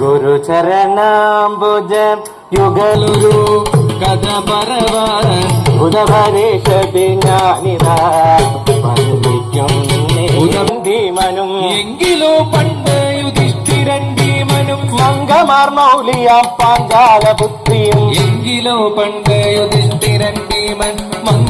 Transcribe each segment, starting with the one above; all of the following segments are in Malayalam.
ഗുരുചരണാംബുജ യുഗലുരു കഥ പറവാൻ ബുധപരീക്ഷതി ഞാനിതാ ഭീമനും എങ്കിലോ പണ്ട് യുധിഷ്ഠിരൻ ഭീമനും മംഗമാർ മൗലിയാം പാഞ്ചാലപുത്രിയും എങ്കിലോ പണ്ട് യുധിഷ്ഠിരൻ ഭീമൻ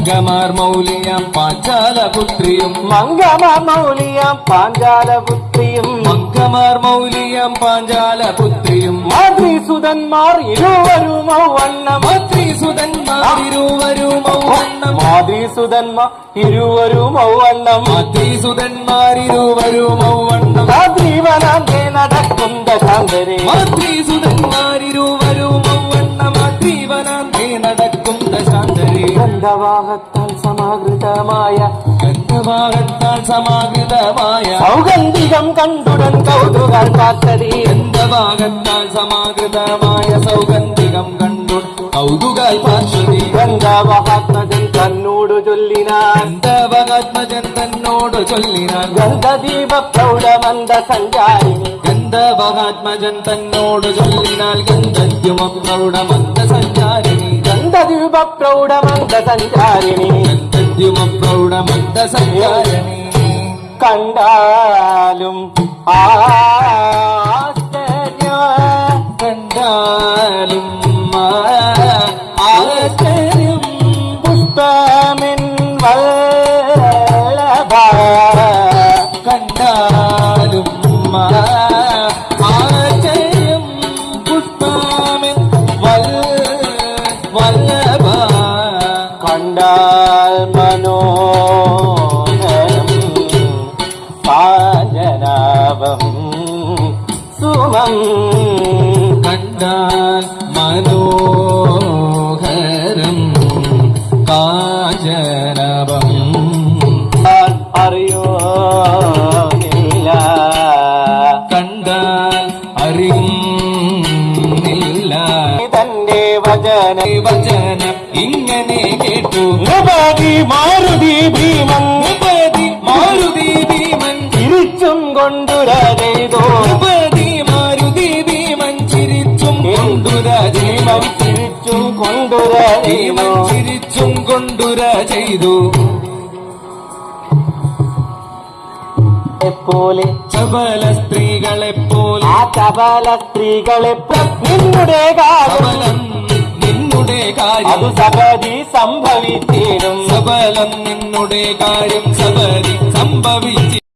മംഗമാർ മൗലിയാം പാഞ്ചാലപുത്രിയും. മംഗമാർ മൗലിയാം പാഞ്ചാലപുത്രിയും. മംഗമാർ മൗലിയാം പാഞ്ചാലപുത്രിയും. മാതൃസുതന്മാർ ഇരുവരും ഔവണ്ണം. മാതൃസുതന്മാർ ഇരുവരും ഔവണ്ണം. മാതൃസുതന്മാർ ഇരുവരും ഔവണ്ണം. മാതൃസുതന്മാർ ഇരുവരും ഔവണ്ണം. മാതൃവനാന്തേ നടക്കുന്ന ശാന്തരെ മാതൃസുതന്മാർ சமாகிருதமாய. கந்தவாகத்தால் சமாகிருதமாய. சௌகந்திகம் கண்டுடன் கௌதுகால் காத்ததி. கந்தவாகத்தால் சமாகிருதமாய. சௌகந்திகம் கண்டுடன் கௌதுகால் பார்த்ததி கந்தவாகாத்மஜன் தன்னோடு சொல்லினார். கந்தவாகாத்மஜன் தன்னோடு சொல்லினார். கந்த தீப பிரௌட வந்த சஞ்சாரினி கந்தவாகாத்மஜன் தன்னோடு சொல்லினார். கந்தத்யுமம் பிரௌட வந்த சஞ்சாரி ప్రత్యుమ ప్రౌఢమంత సంచారిణి ప్రత్యుమ ప్రౌఢమంత సంచారిణి కండాലും ఆశ్చర్య. కండాലും കണ്ടാൽ മനോഹരം കാജനവം അറിയോ കണ്ടാൽ അറിയുന്നില്ല. തന്റെ വചന വചനം ഇങ്ങനെ കേട്ടു. ഉപതി മാരുതി ഭീമൻ. ഉപതി മാരുതി ഭീമൻ. തിരിച്ചും കൊണ്ടുരതോ തിരിച്ചും കൊണ്ടുരതോ ഭീമൻ ചിരിച്ചും കൊണ്ടുര ചെയ്തു. പോലെ ചപല പോലെ ആ ചപല സ്ത്രീകളെ നിന്നുടെ സബലം നിന്നുടെ അത് കാര്യം സപതി സംഭവിച്ചിടും സബലം നിന്നുടെ കാര്യം സബരി സംഭവിച്ചു